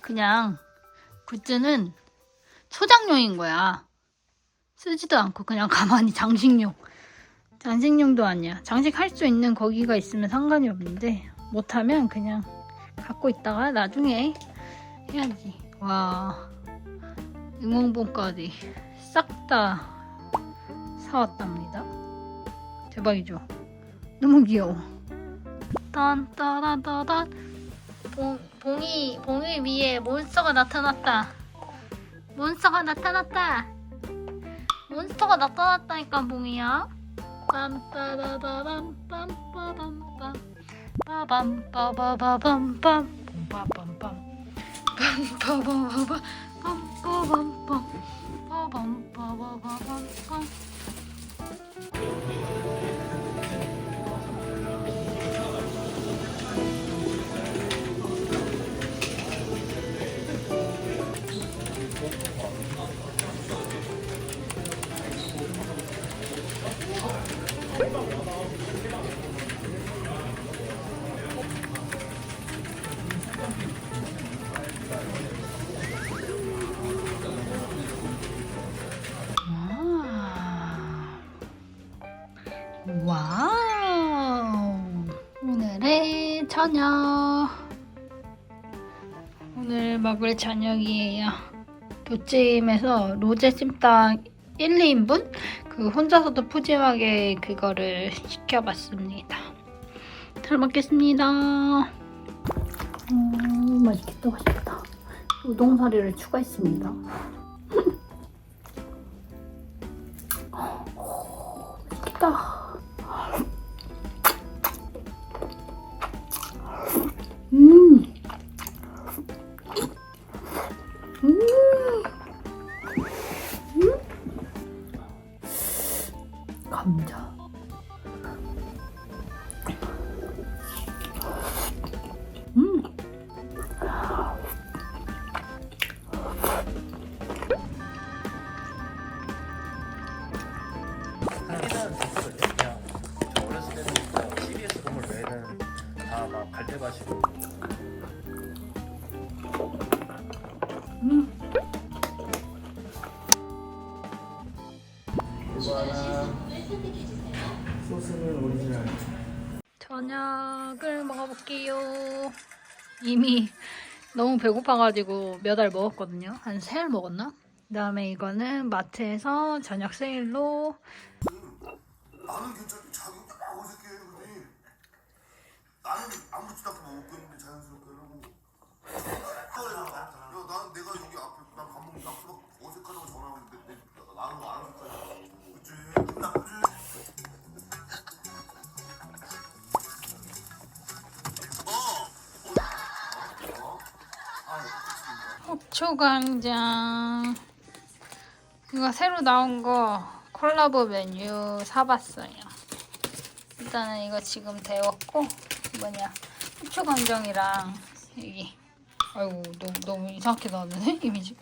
그냥 굿즈는 소장용인 거야. 쓰지도 않고 그냥 가만히 장식용. 장식용도 아니야. 장식할 수 있는 거기가 있으면 상관이 없는데 못하면 그냥 갖고 있다가 나중에 해야지. 와 응원봉까지 싹 다 사왔답니다. 대박이죠? 너무 귀여워. 딴따라따단 봉, 봉이 봉이 위에 몬스터가 나타났다. 몬스터가 나타났다. 몬스터가 나타났다니까 봉이야. 빰빠라라람 빰빠밤빰 빠밤 빠바바밤빰 빰빠밤빰 빰빠바바밤 빰빠밤빰 빠밤 빠바바밤 저녁. 오늘 먹을 저녁이에요. 교찜에서 로제 찜닭 1, 2인분? 그 혼자서도 푸짐하게 그거를 시켜봤습니다. 잘 먹겠습니다. 음, 맛있겠다, 맛있겠다. 우동사리를 추가했습니다. 저녁을 먹어볼게요. 이미 너무 배고파가지고 몇 알 먹었거든요. 한 세 알 먹었나? 그 다음에 이거는 마트에서 저녁 세일로 나는 괜찮지 자기 막 어색해 그러더니 나는 아무렇지도 않게 먹고 있는데 자연스럽게 이러고 야 나는 내가 여기 앞에 나밥 먹는 나막 어색하다고 내- 나는 뭐안 어색하 호초광장 이거 새로 나온 거 콜라보 메뉴 사봤어요. 일단은 이거 지금 데웠고 뭐냐 호초광장이랑 여기 아이고 너무, 너무 이상하게 나왔네 이미지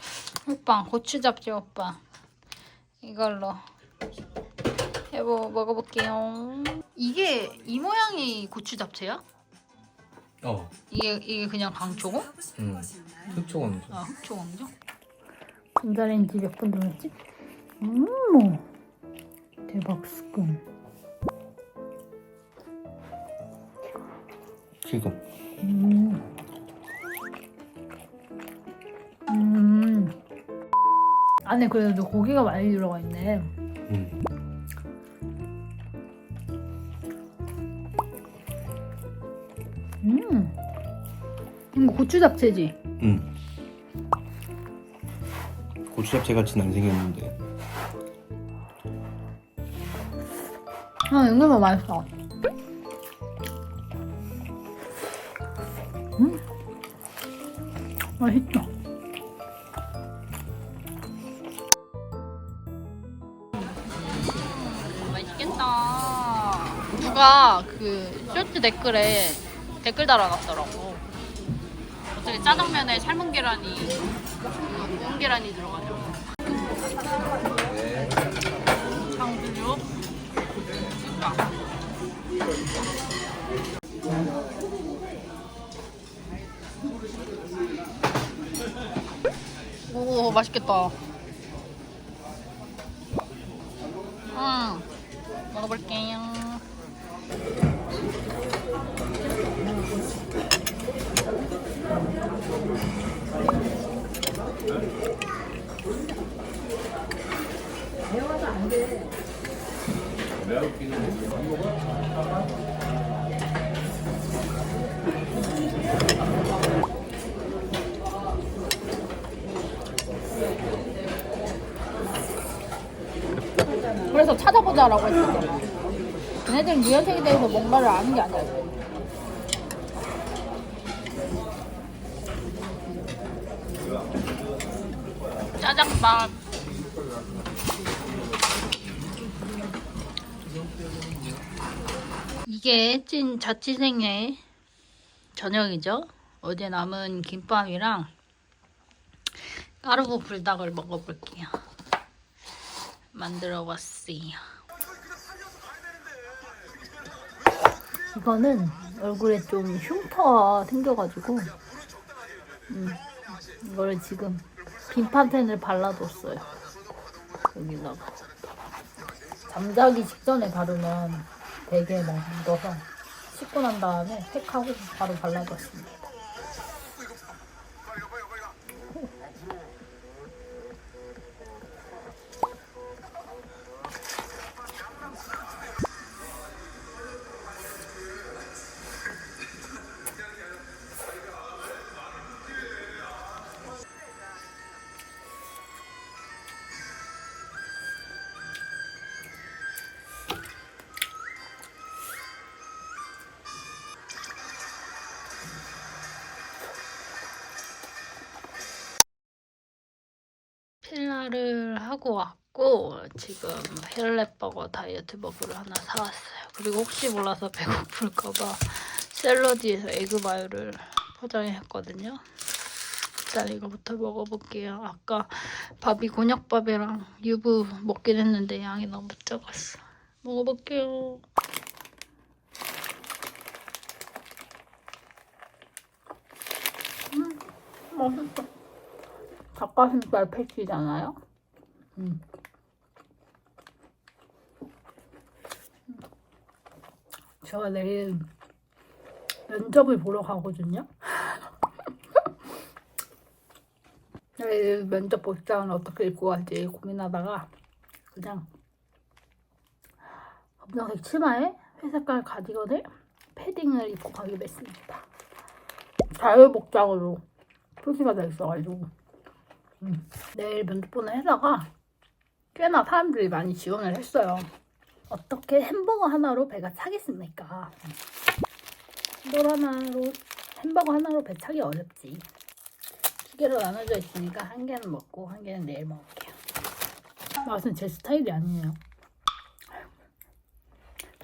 호빵 고추 잡지 호빵 이걸로 해보 먹어볼게요. 이게 이 모양이 고추 잡채야? 어, 이게 이게 그냥 강초고? 음, 흑초건 아, 흑초 왕정? 전자레인지 몇 분 돌렸지? 음, 대박 스콘. 지금 음. 음. 안에 그래도 고기가 많이 들어가 있네. 음. 음. 이거 고추 잡채지? 음. 고추 잡채 같이는 안 생겼는데 아, 이거만 맛있어. 음. 맛있다. 맛있겠다. 누가 그 쇼트 댓글에 댓글 달아놨더라고. 어떻게 짜장면에 삶은 계란이 그 구운 계란이 들어가냐고. 장두육. 오 맛있겠다. 음 먹어볼게요. 그래서 찾아보자라고 했었잖아. 얘네들은 유연색에 대해서 뭔가를 아는 게 아니야. 짜장밥. 이게 찐 자취생의 저녁이죠. 어제 남은 김밥이랑 까르보 불닭을 먹어볼게요. 만들어 봤어요. 이거는 얼굴에 좀 흉터가 생겨가지고 음, 이거를 지금 빈판텐을 발라뒀어요. 여기다가 잠자기 직전에 바르면 되게 막 묻어서 씻고 난 다음에 팩하고 바로 발라뒀습니다. 하고 왔고 지금 헬렛버거 다이어트 버거를 하나 사왔어요. 그리고 혹시 몰라서 배고플까봐 샐러디에서 에그마요를 포장했거든요. 일단 이거부터 먹어볼게요. 아까 밥이 곤약밥이랑 유부 먹긴 했는데 양이 너무 적었어. 먹어볼게요. 음, 맛있어. 닭가슴살 패티잖아요. 음. 제가 내일 면접을 보러 가거든요. 내일 면접 복장은 어떻게 입고 갈지 고민하다가 그냥 검정색 치마에 회색깔 가디건에 패딩을 입고 가기로 했습니다. 자율복장으로 표시가 돼 있어가지고 음, 내일 면접 보는 회사가 꽤나 사람들이 많이 지원을 했어요. 어떻게 햄버거 하나로 배가 차겠습니까? 햄버거 하나로 햄버거 하나로 배 차기 어렵지. 두 개로 나눠져 있으니까 한 개는 먹고 한 개는 내일 먹을게요. 맛은 제 스타일이 아니에요.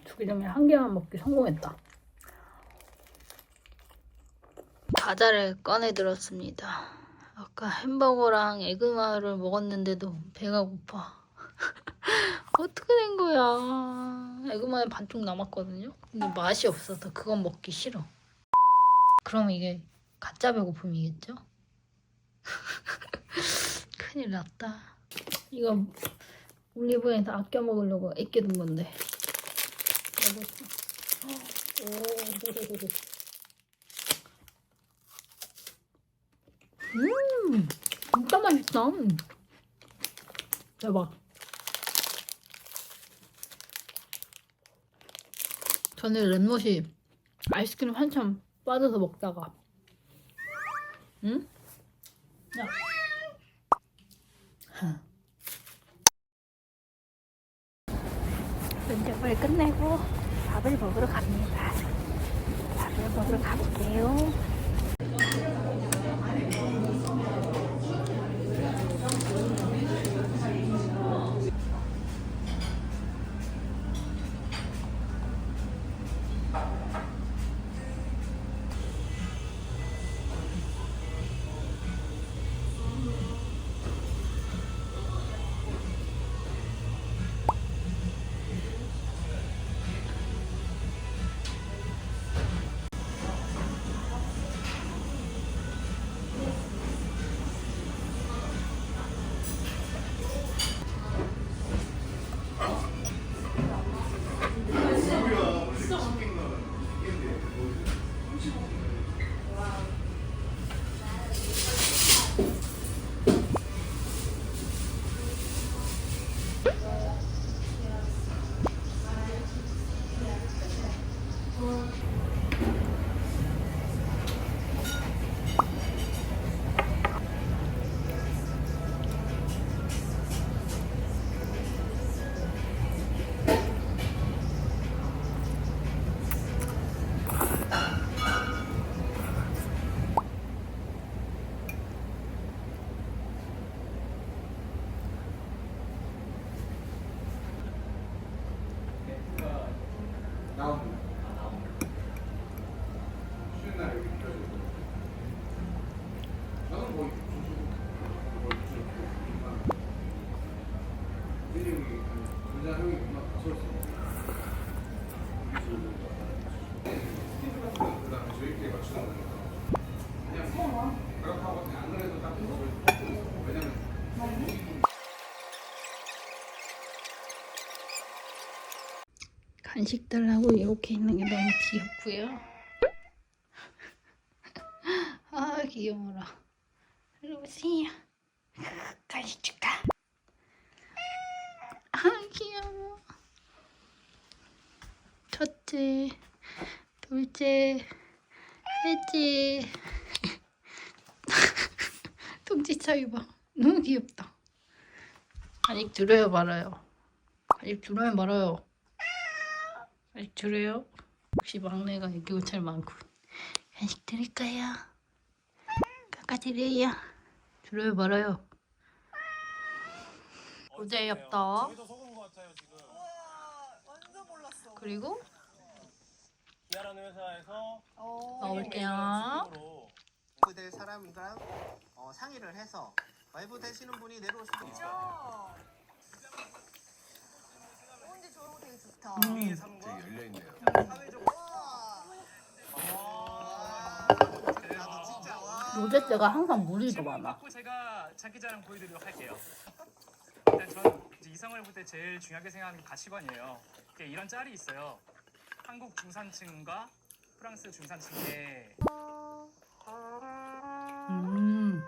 두 개 중에 한 개만 먹기 성공했다. 과자를 꺼내 들었습니다. 아까 햄버거랑 에그마를 먹었는데도 배가 고파. 어떻게 된 거야? 에그마에 반쪽 남았거든요. 근데 맛이 없어서 그건 먹기 싫어. 그럼 이게 가짜 배고픔이겠죠? 큰일 났다. 이거 올리브영에서 아껴 먹으려고 아껴둔 건데. 음, 진짜 맛있다. 대박. 저는 랩롯이 아이스크림 한참 빠져서 먹다가, 응? 야. 면접을 끝내고 밥을 먹으러 갑니다. 밥을 먹으러 가볼게요. 간식 달라고 이렇게 있는 게 너무 귀엽고요. 아 귀여워라. 일로 오세요. 간식 줄까? 아 귀여워. 첫째, 둘째, 셋째. 뚱지 차이 봐. 너무 귀엽다. 아직 들어요 말아요. 아직 들어요 말아요. 아직 들어요? 혹시 막내가 애교찰 많고 간식 드릴까요? 깎아드려요. 들어요 말아요. 어제 몰랐어. 그리고 기아라는 회사에서 넣을게요. 와이프 될 사람이랑 어, 상의를 해서 와이프 되시는 분이 내려오시면 진짜. 언 나도 진짜 와 로제 때가 항상 무리도 질문 많아. 받고 제가 자기자랑 보여드리도록 할게요. 일단 저는 이제 이성을 볼 때 제일 중요하게 생각하는 게 가치관이에요. 이게 이런 짤이 있어요. 한국 중산층과 프랑스 중산층의 음.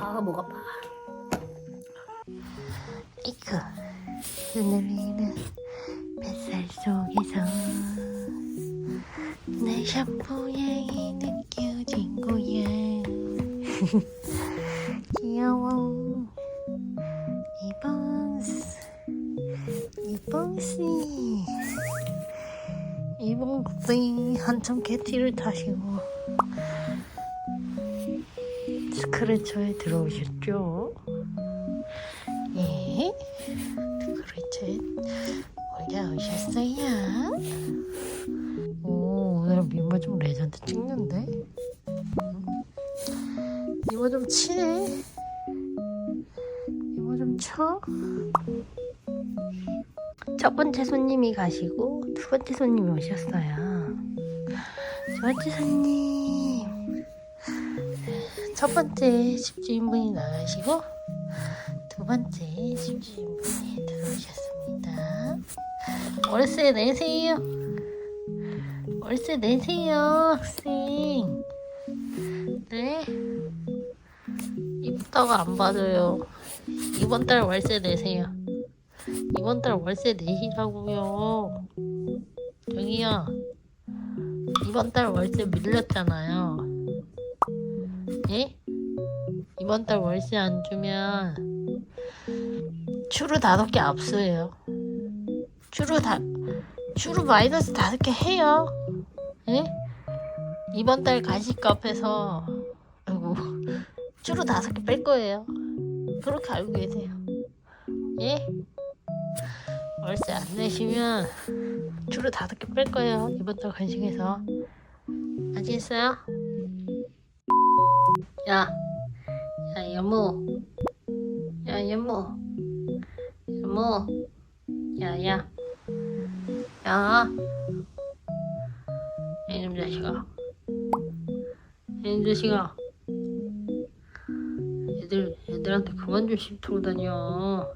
아, 목 아파. 이크 흐느리는 뱃살 속에서 내 샴푸 향이 느껴진 거야. 귀여워. 이봉스. 이봉씨 이봉씨 한참 개티를 타시고 스크래쳐에 들어오셨죠? 예? 그렇지. 올라오셨어요? 오, 오늘 미모 좀 레전드 찍는데? 음. 미모 좀 치네? 미모 좀 쳐? 첫 번째 손님이 가시고, 두 번째 손님이 오셨어요. 두 번째 손님. 첫 번째 집주인분이 나가시고, 두 번째 집주인분이 들어오셨습니다. 월세 내세요. 월세 내세요, 학생. 네. 이쁘다고 안 받아요. 이번 달 월세 내세요. 이번 달 월세 내시라고요. 여기요. 이번 달 월세 밀렸잖아요. 예? 이번 달 월세 안 주면 추루 다섯 개 압수해요. 추루 다 추루 마이너스 다섯 개 해요. 예? 이번 달 간식 값에서 아이고 추루 다섯 개 뺄 거예요. 그렇게 알고 계세요. 예? 월세 안 내시면 추루 다섯 개 뺄 거예요. 이번 달 간식에서 아시겠어요? 야, 야 여모, 야 여모, 여모, 야야, 야, 이놈 자식아, 이놈 자식아, 애들 애들한테 그만 좀 씹고 다녀,